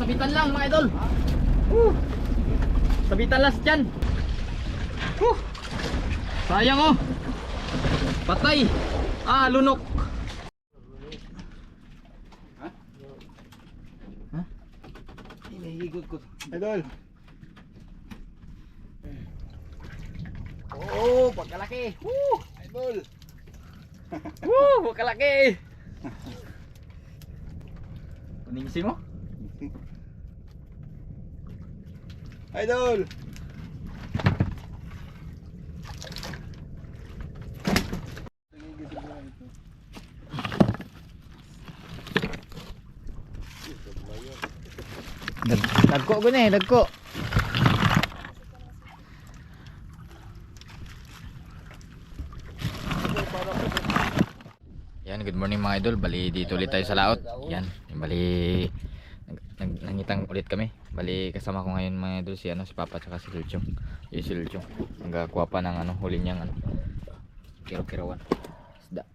sabitan lang mga idol. Uh, sabitan lang dyan. Uh, sayang oh. Patay. Ah, lunok. Ha? Ha? Hinihigot ko. Idol. Oh, pagkalaki. Woo! Idol. Woo! Pagkalaki. Paningsi mo? Idol. Dag dagko ko ni, dagko. Yan, good morning mga idol. Bali dito ulit tayo sa laot. Yan, bali nag, nag, nangitang ulit kami. Bali kasama ko ngayon mga idol si ano si Papa at si Lulchong. Yung si Lulchong. Nagkakuha pa ng ano huli niyang ano. Kiro-kirowan. Isda.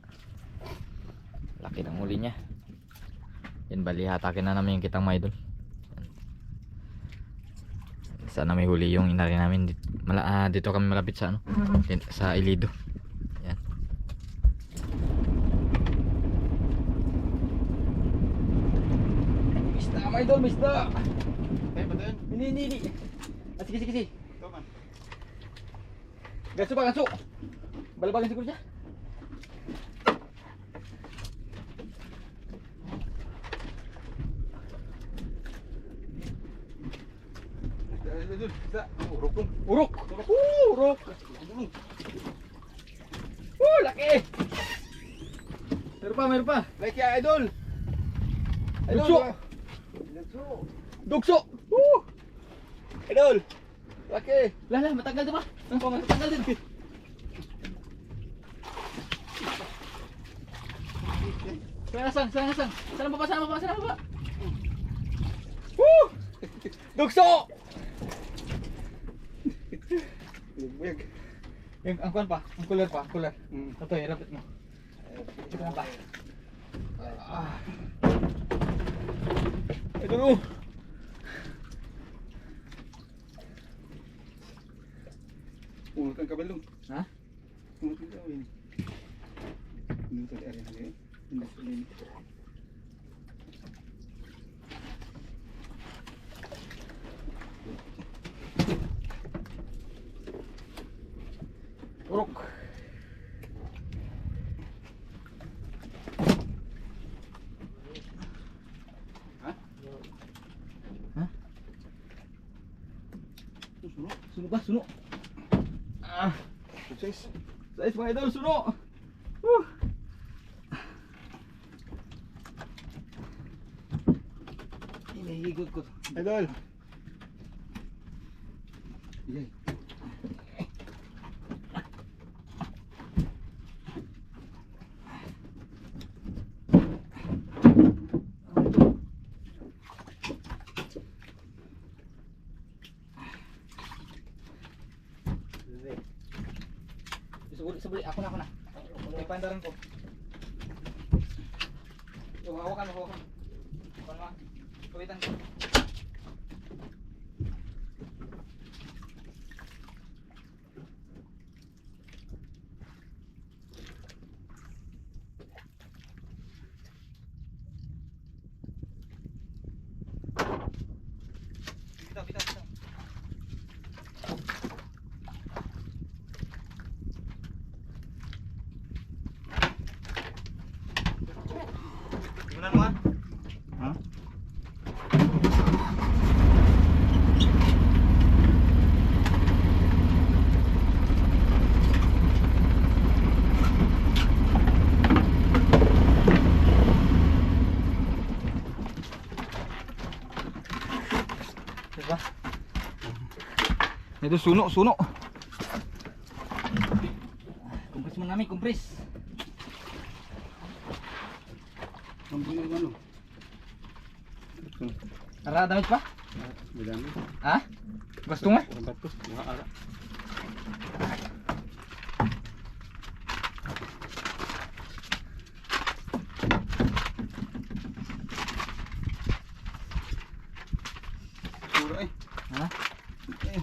Laki ng huli niya. Yan bali hatakin na namin yung kitang mga idol. Sana may huli yung inari namin dito, mala, ah, dito kami malapit sa ano din- sa Ilido. Mga idol, mista. Tayo ba doon? Ini ini ini. Ah, sige sige sige. Ito man. Ganso pa ganso. Balabagan siguro siya. Idol. Isa. Urok dong. Urok. Uh, urok. Uh, laki. Meron pa, meron pa. Like ya, idol. Dugso. Dugso. Uh. Idol. Laki. Lah lah, matagal tu ba? Ang pangalan matagal din. Sana sang, sana sang. Sana baba, sana baba, sana baba. Woo! Dugso! Buyag. Yung ang kuan pa, ang cooler pa, ang cooler. Hmm. Ito, irapit mo. Ito na pa. Ah. Ito no. Unot ang kabel dong. Ha? Unot ang kabel. Unot ang area. Unot ang area. Urok. Ha? Ha? Suno. Suno ba? Suno. Ah, Sukses. size mga idol, suno. Uh. Hinihigot ko. Idol. Sabuli. Ako na, ako na. May pandaran ko. Yung hawakan mo, hawakan. Hawakan mo. Kawitan ko. Gimana mo ah? Ha? Diba? Ito suno, suno. Kumpres mo namin, kumpres. Ang bunga ano? Ara, damit pa? Madami. Ha? Gusto mo? Mga ara. Ha? Eh.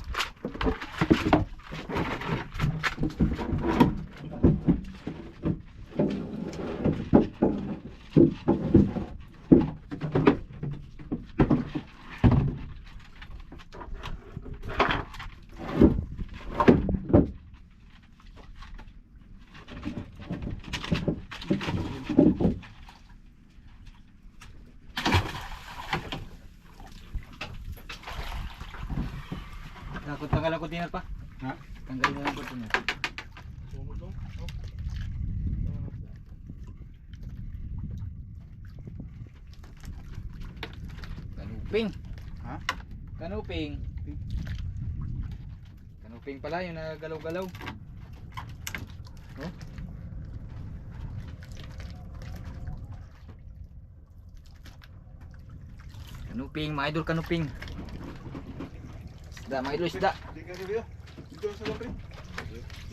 Takot tanggal ang container pa. Ha? Tanggalin mo yung container. Kanuping. Ha? Kanuping. Kanuping pala yung nagalaw-galaw. Oh. Kanuping, mga idol kanuping. Isda, mga idol isda.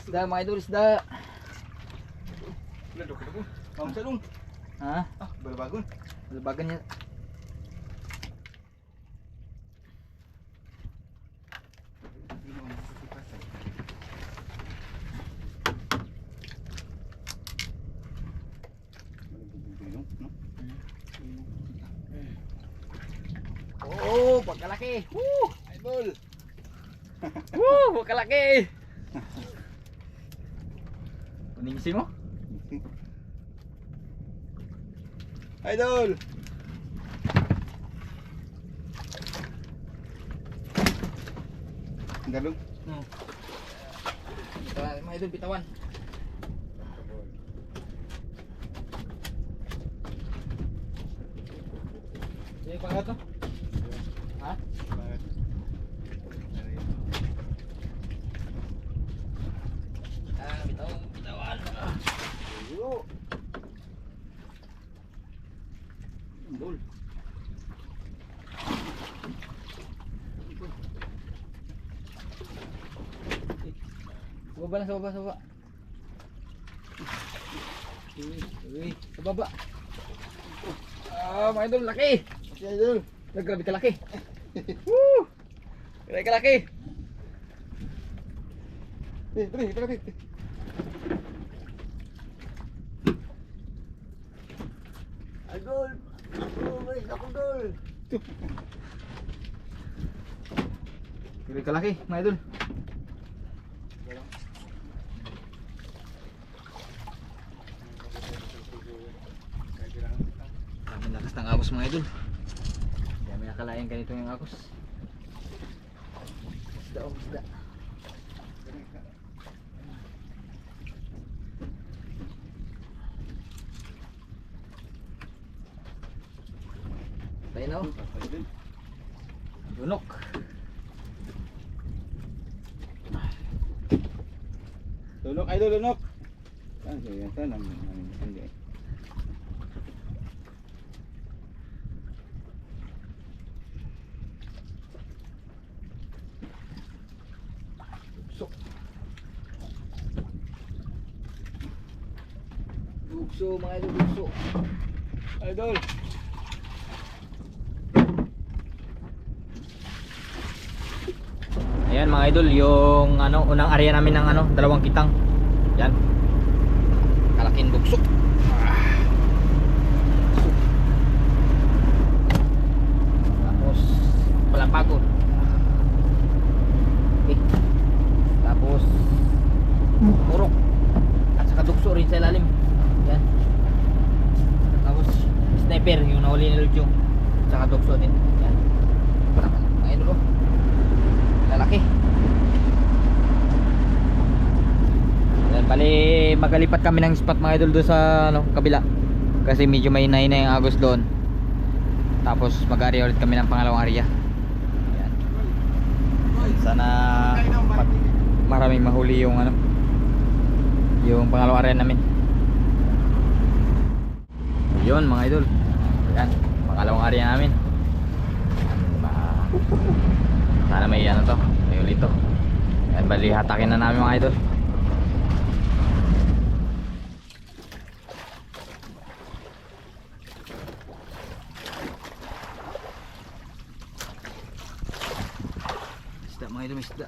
Isda, mga idol isda. Lung. Ha? Ah, balabagon. Labagan niya. Oh, pagkalaki. Woo! Idol. Pagkalaki. Kuningsi mo? Idol. Galong. Hmm. Mga idol, bitawan. Yung pangat to? Ha? Ah, bitawan, bitawan. Ah. Yo. Idol. Sa baba lang, sa baba, sa baba. Uy, uy, sa baba. Ah, mga idol, laki. Idol. Ay, grabe kalaki. Woo! Grabe kalaki. Eh, dali, dali, dali. Idol! May akong dol! Grabe kalaki, mga idol. Grabe lakas ng agos mga idol. Kaya may yung agos. Isda oh, isda. Tayo na oh. Tulok, idol, lunok. Ah, so yan sana. Hindi. So. Bugso mga idol, bugso. Idol. Ayan mga idol, yung ano, unang area namin ng ano, dalawang kitang. Yan. Kalaking bugso. Ah. Bugso. Tapos palampagod. Okay. Tapos turok. At saka dugso rin sa ilalim. Yan. Tapos sniper yung nahuli ni Lucho. At saka dugso din. Yan. Mga idol oh. Lalaki. Yan, bali magalipat kami ng spot mga idol doon sa ano, kabila. Kasi medyo may na yung agos doon. Tapos mag-area ulit kami ng pangalawang area. Yan. Sana maraming mahuli yung ano yung pangalawang area namin. Yun mga idol. Yan, pangalawang area namin. Diba? Sana may ano to, may ulit to. Yan, bali hatakin na namin mga idol. mga idol isda.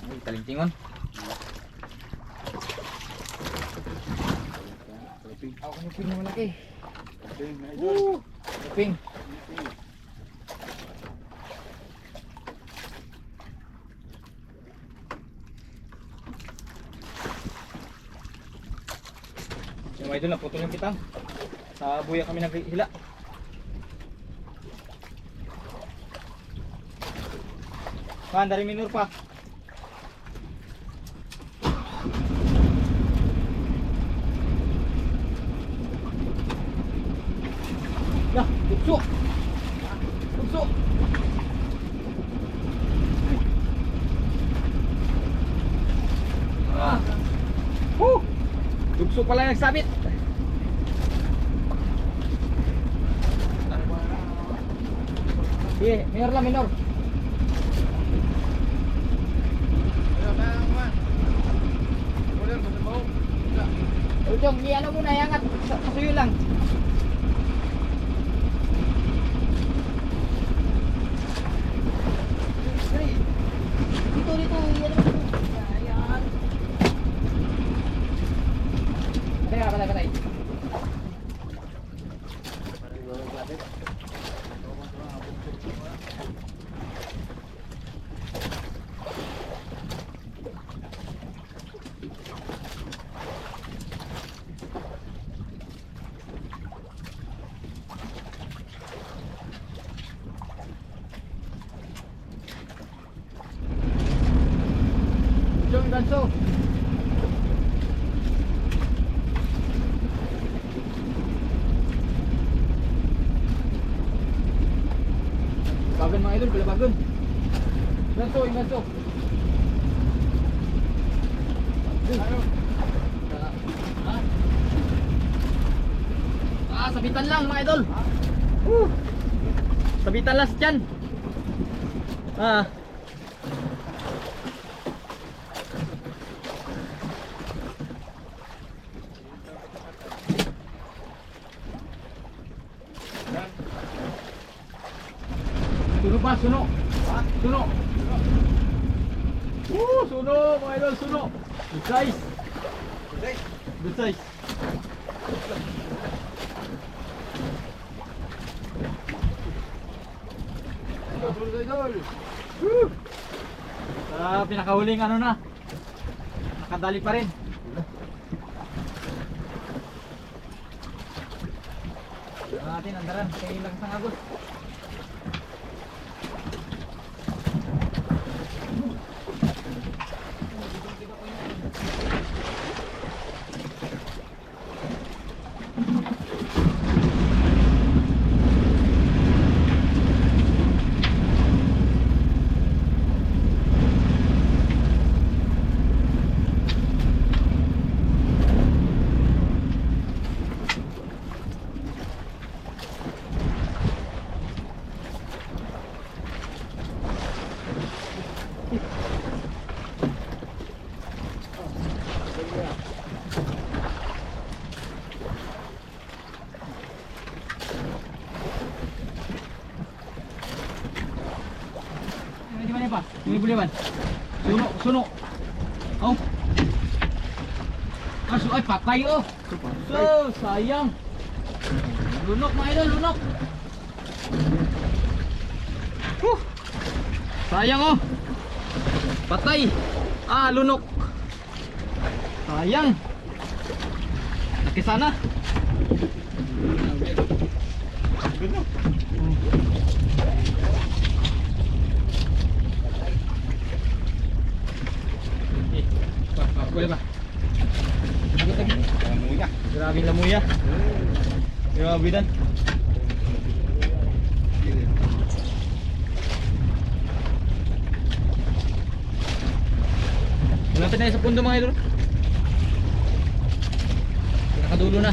Ay, talingtingon. Kalaping. Ako kanipin na malaki. Kalaping mga idol. Kaping. Mga idol, naputol yung. Sa buya kami naghila. Man, dari minur pa. Bukso pala yung nagsabit. Sige, minor lang, minor. Udyong, i-ano muna, iangat. Pasuyo lang. Dito, dito, iyan mo Dyan. Ah. Suno pa, suno. Suno. Woo, suno, mga idol, suno. Good size. Good size. Woo! Pinakahuling ano na. Nakadali pa rin. Ito natin, andaran. Kaya ilang pa? Ini boleh ban. Suno, suno. Oh. Asu ay patay oh. So, sayang. Lunok mga idol, lunok. Huh. Sayang oh. Patay. Ah, lunok. Sayang. Nakisana. Eh, boleh ba? Lagi. Grabe lamuya. Grabe dan. Malapit na sa pundo mga idol. Pinakadulo na.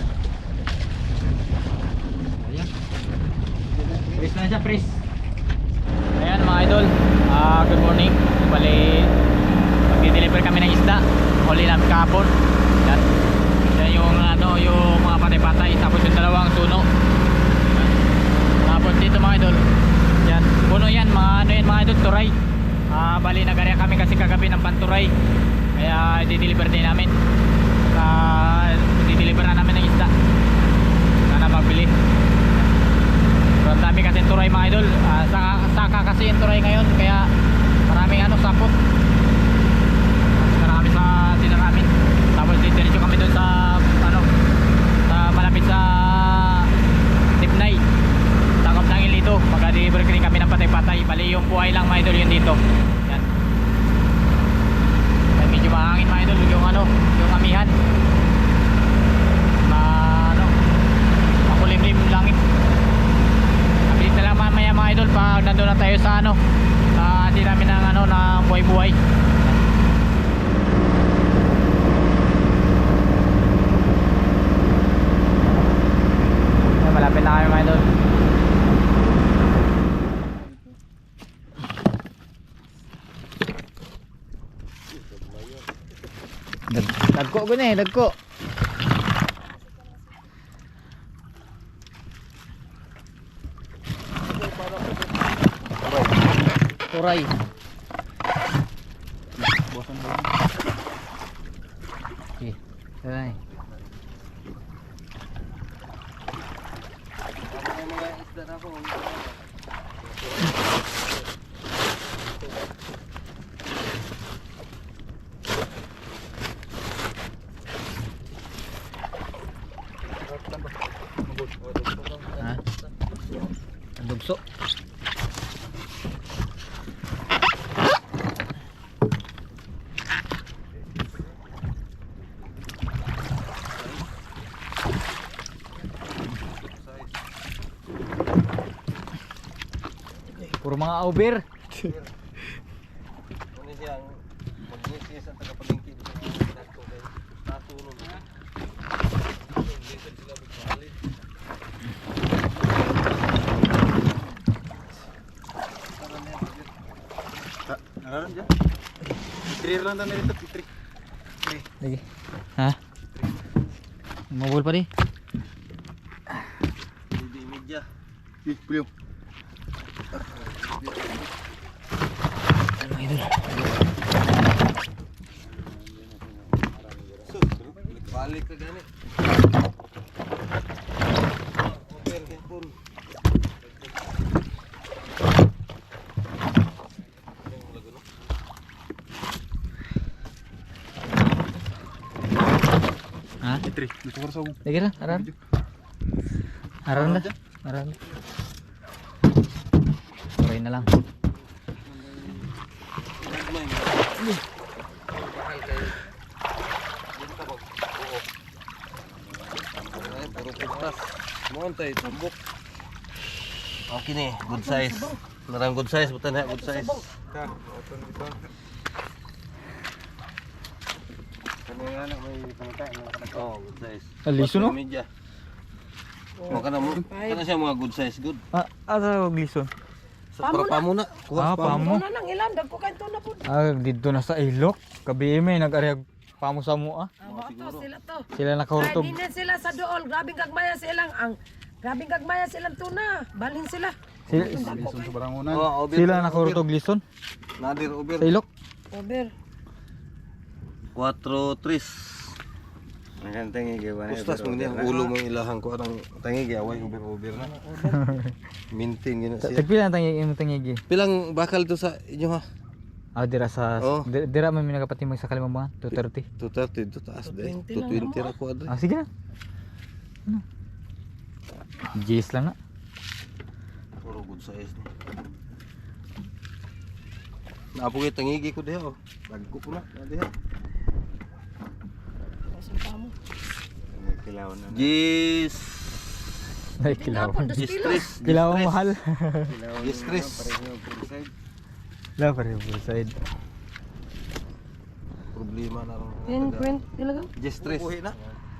Ayan. Freeze na siya, freeze. Ayan mga idol. Ah, good morning. Bali, magdi-deliver kami ng isda. Huli namin kahapon. Yan. Yan yung ano, yung mga patay-patay tapos yung dalawang tuno. Tapos dito mga idol. Yan, puno yan, mga ano yan mga idol, turay. Ah, bali nagarea kami kasi kagabi ng panturay. Kaya i-deliver din namin. Ah, i-deliver na namin ng isda. Sana magbili. So, ang dami kasi turay mga idol. Ah, saka, saka kasi yung turay ngayon kaya maraming ano sapot. Marami sa sinaramin. Tapos diretso kami doon sa ano sa malapit sa Tipnay. Takop ng Ilito. Pagka-deliver rin kami ng patay-patay. Bali yung buhay lang mga idol yun dito. Yan. Yan, medyo mahangin mga idol yung ano, yung amihan. Ma ano, makulimlim langit. Update na lang mamaya mga idol pa nandun na tayo sa ano, sa hindi namin ng ano, ng buhay-buhay. Ay, malapit na kami mga idol. Dagko ko ni, dagko. Turay. Okay. Turay. Ang dugso. Puro mga auber. Ano siyang mag-yes yes ang tagapalingki dito ng dagko kay nasunod na. Naroon dyan. Three lang tayo nito. Three. Lagi. Ha? Mobile pa di? Hindi media. Eh, beliau. Ano idol? So, balik ka gani. Okay, okay, pun. Ha? Three. Gusto ko sa akong. Lagi na, aran. Aran na. Aran. Turay na lang. Nagmay mo. Bakal kay Dito ka bag. Oo. Ay, puro putas. Mohon tayo, tambok. Okay ni, good size. Narang good size, buta na good size. Ka. Oton dito. Nga na may pamatay. Oh, good size. Aliso no? Mo kana mo, kana siya mga good size, good. Ah, asa og lison? Sa para pa muna. Ah, pamo. Ano nang ilan dagko kay na pud. Ah, dito na sa ilok. Kabi may nag-ariag pamo sa mo ah. Amo to sila to. Sila Ay nakahurtog. di na sila sa dool, grabing gagmaya silang ang grabing gagmaya silang tuna. Balhin sila. Sila, barangunan. Oh, over. sila nakahurtog lison Nadir over. sa ilok. Over. 4 3. Ang tangi gawa Kustas mo niya ulo mo ilahang ko arang tangi gyaway over over na. Mintin gina siya. Tagpila na tangi imo tangigi. Pilang bakal to sa inyo ha? Ah, dira sa Oh. di- dira man mi nagapatimag sa kalimbangan 230. 230 to taas dai. 220 ra ko adre. Ah, sige na. Ano? Jis lang na. Puro good size ni. Naapo kay tangigi ko diha oh. Dagko ko na diha. Sumpah mo. Kilaw na. Gis. Ay, kilaw. Tres. Kilaw ang mahal. Gis tres. La pare pure side. Problema na ron. Yan kwent ilaga. Gis tres.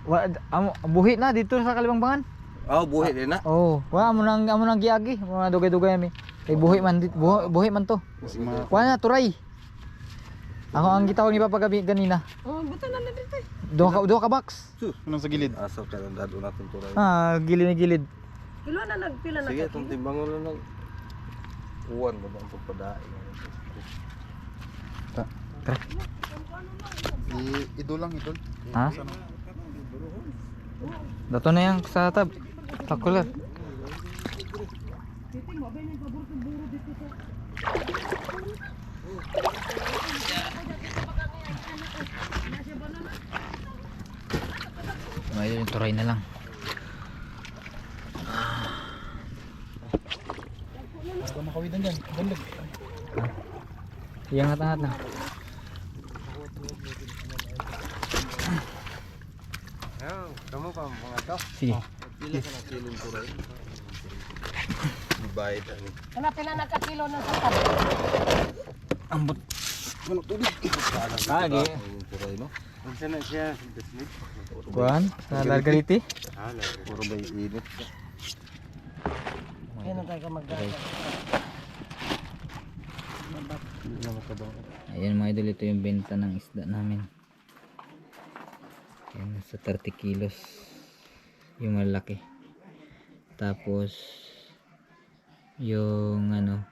Wa amo buhi na dito sa kalimbangan. Oh, buhi din na. Oh, wa amo nang amo nang giagi, mga dugay-dugay mi. Kay buhi man dit buhi, buhi man to. Wa na turay. Ako ang gitawag ni Papa gabi ganina. Oh, buta na na dito. eh. Duha ka duha ka box. Sus, unang sa gilid. Asa ka nang dado natin turay. Ah, gilid na gilid. Kilo na nagpila na Sige, ka. itong timbangon lang ng uwan ba ba ang pagpadain. I idol lang idol. Ha? Dato na yang sa tab. Takular. May yung turay na lang. Ako makawidan dyan. Bandag. Yang angat-angat na. Kamu pa mga to. Sige. Pila ka na kilong turay. Bayad ani. Kana pila na ka kilo na sa Ambot. Ano tubig? Kage. Yung turay no. Unsa na siya? Desmit. Kuan, sa Largariti. Hala, puro bay init. Kaya na tayo magdala. Ayan mga idol, ito yung benta ng isda namin. Ayan, nasa 30 kilos. Yung malaki. Tapos, yung ano,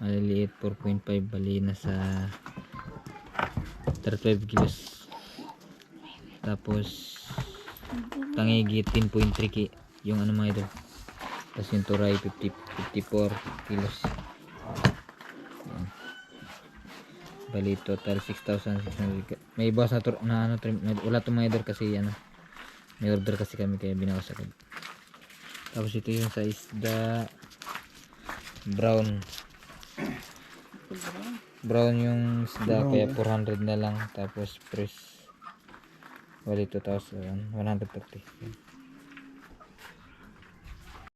maliliit 4.5 bali na sa 35 kilos. Tapos, tangigi 10.3 ki yung ano mga idol. Tapos yung turay 50, 54 kilos. Bali total 6,600. ka- May boss na, na ano, trim- na- wala itong mga order kasi ano. May order kasi kami kaya binawas agad. Tapos ito yung sa isda brown. Brown yung isda kaya 400 na lang tapos press bali 2,130.